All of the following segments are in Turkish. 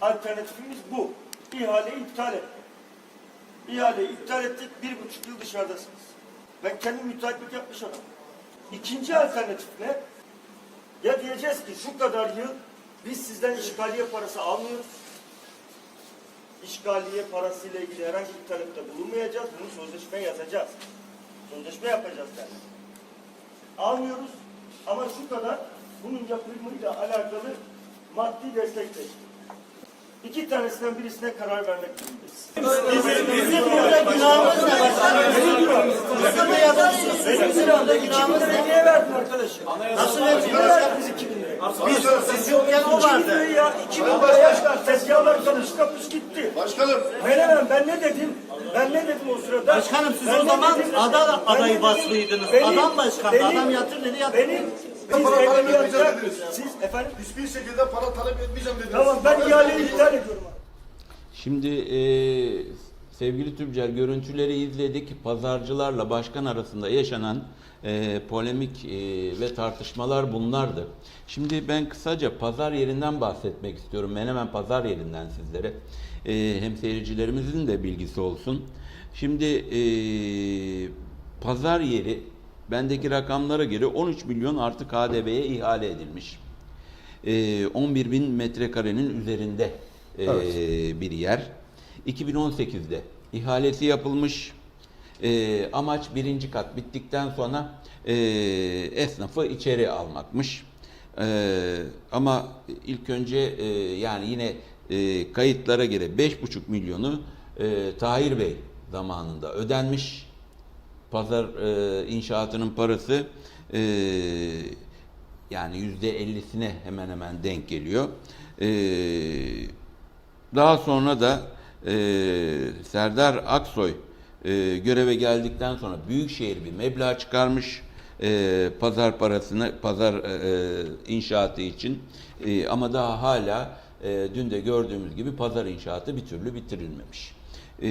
Alternatifimiz bu. İhaleyi iptal et. İhaleyi iptal ettik. Bir buçuk yıl dışarıdasınız. Ben kendim müteahhitlik yapmış adamım. İkinci alternatif ne? Ya diyeceğiz ki şu kadar yıl biz sizden işgaliye parası almıyoruz. İşgaliye parasıyla ilgili herhangi bir talepte bulunmayacağız. Bunu sözleşmeye yazacağız. Sözleşme yapacağız yani. Almıyoruz ama şu kadar bunun yapımıyla alakalı maddi destek de. İki tanesinden birisine karar vermek durumundayız. Bizim burada günahımız ne başkanım? Bizim burada günahımız ne? Niye verdin arkadaşım? Nasıl verdin biz 2000 lirayı? Biz, siz yokken o vardı. 2000 lirayı ya. 2000 liraya tezgahlar karış kapış gitti. Başkanım. Menemen ben ne dedim? Ben ne dedim o sırada? Başkanım siz o ne zaman dedim? ada Ben ne adayı. Benim- Adam başkan. Adam yatır dedi yatır. Benim siz Para talep etmeyeceğim yapacak. dediniz. Siz efendim? Hiçbir şekilde para talep etmeyeceğim dediniz. Tamam ben ihaleyi iptal ediyorum. Şimdi e, sevgili Tüccar görüntüleri izledik. Pazarcılarla başkan arasında yaşanan e, polemik e, ve tartışmalar bunlardı. Şimdi ben kısaca pazar yerinden bahsetmek istiyorum. Menemen pazar yerinden sizlere. E, hem seyircilerimizin de bilgisi olsun. Şimdi e, pazar yeri bendeki rakamlara göre 13 milyon artı KDV'ye ihale edilmiş. Ee, 11 bin metrekarenin üzerinde ee, bir yer. 2018'de ihalesi yapılmış. Ee, amaç birinci kat bittikten sonra ee, esnafı içeri almakmış. Ee, ama ilk önce ee, yani yine ee, kayıtlara göre 5,5 milyonu ee, Tahir Bey zamanında ödenmiş. Pazar ee, inşaatının parası ee, yani yüzde ellisine hemen hemen denk geliyor. Ee, daha sonra da e, Serdar Aksoy e, göreve geldikten sonra Büyükşehir bir meblağ çıkarmış e, pazar parasını pazar e, e, inşaatı için E, ama daha hala e, dün de gördüğümüz gibi pazar inşaatı bir türlü bitirilmemiş. E,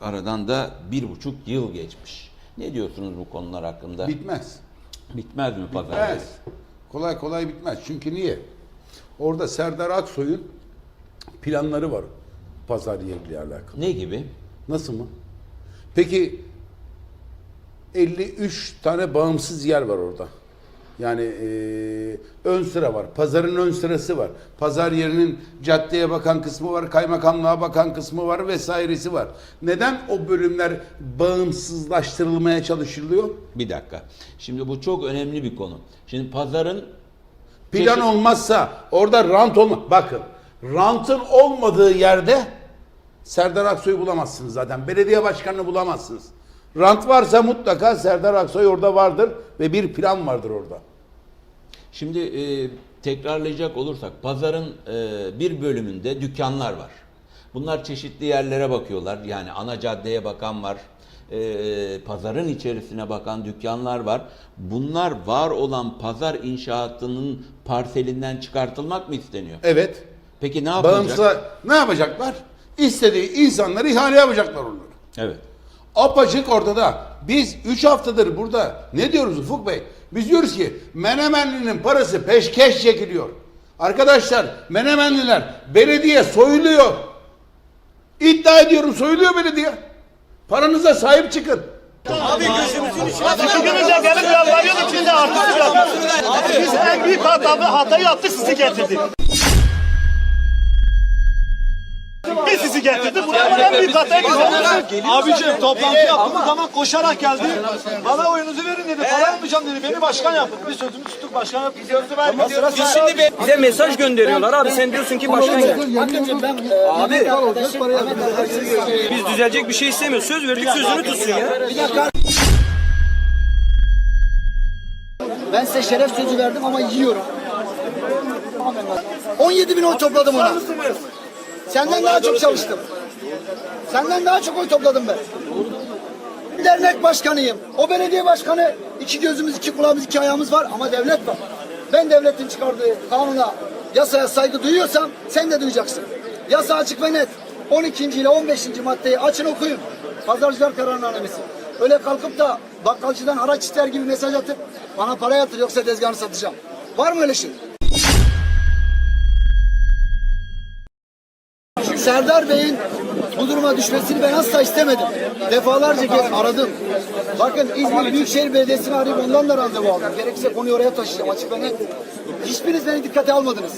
aradan da bir buçuk yıl geçmiş. Ne diyorsunuz bu konular hakkında? Bitmez. Bitmez mi pazar? Bitmez. Kolay kolay bitmez. Çünkü niye? Orada Serdar Aksoy'un planları var pazar yeriyle alakalı. Ne gibi? Nasıl mı? Peki 53 tane bağımsız yer var orada. Yani eee, ön sıra var. Pazarın ön sırası var. Pazar yerinin caddeye bakan kısmı var. Kaymakamlığa bakan kısmı var vesairesi var. Neden o bölümler bağımsızlaştırılmaya çalışılıyor? Bir dakika. Şimdi bu çok önemli bir konu. Şimdi pazarın Plan olmazsa orada rant olma. Bakın rantın olmadığı yerde Serdar Aksoy'u bulamazsınız zaten. Belediye başkanını bulamazsınız. Rant varsa mutlaka Serdar Aksoy orada vardır ve bir plan vardır orada. Şimdi e, tekrarlayacak olursak pazarın e, bir bölümünde dükkanlar var. Bunlar çeşitli yerlere bakıyorlar. Yani ana caddeye bakan var. e, pazarın içerisine bakan dükkanlar var. Bunlar var olan pazar inşaatının parselinden çıkartılmak mı isteniyor? Evet. Peki ne? Bağımsız ne yapacaklar? İstediği insanları ihale yapacaklar onları. Evet. Apaçık ortada. Biz 3 haftadır burada ne diyoruz Ufuk Bey? Biz diyoruz ki Menemenli'nin parası peşkeş çekiliyor. Arkadaşlar Menemenliler belediye soyuluyor. İddia ediyorum soyuluyor belediye. Paranıza sahip çıkın. İki gününde benim yalvarıyordum size artık. Biz en büyük hatayı yaptık sizi getirdik. Biz sizi getirdik. Buraya en büyük hatayı biz yaptık. Abicim toplantı yaptığımız zaman koşarak geldi. Bana oyunuzu verin dedi. Para yapmayacağım dedi. Beni başkan yaptı. Biz sözümü tuttuk başkan. Sözü verdik. Sıra Biz şimdi bize mesaj gönderiyorlar abi sen diyorsun ki başkan gel. Abi biz düzelecek bir şey istemiyoruz. Söz verdik sözünü tutsun ya. Ben size şeref sözü verdim ama yiyorum. 17 bin oy topladım ona. Senden daha çok çalıştım. Senden daha çok oy topladım ben. Dernek başkanıyım. O belediye başkanı iki gözümüz, iki kulağımız, iki ayağımız var ama devlet var. Ben devletin çıkardığı kanuna, yasaya saygı duyuyorsam sen de duyacaksın. Yasa açık ve net. 12. ile 15. maddeyi açın okuyun. Pazarcılar kararnamesi. Öyle kalkıp da bakkalcıdan haraç ister gibi mesaj atıp bana para yatır yoksa tezgahını satacağım. Var mı öyle şey? Serdar Bey'in bu duruma düşmesini ben asla istemedim. Defalarca kez aradım. Bakın İzmir Büyükşehir Belediyesi'ni arayıp ondan da randevu aldım. Gerekirse konuyu oraya taşıyacağım açık ve net. Hiçbiriniz beni dikkate almadınız.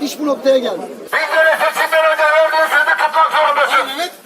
İş bu noktaya geldi. Bizlere seçimden önce verdiğin sözü tutmak zorundasın. Evet.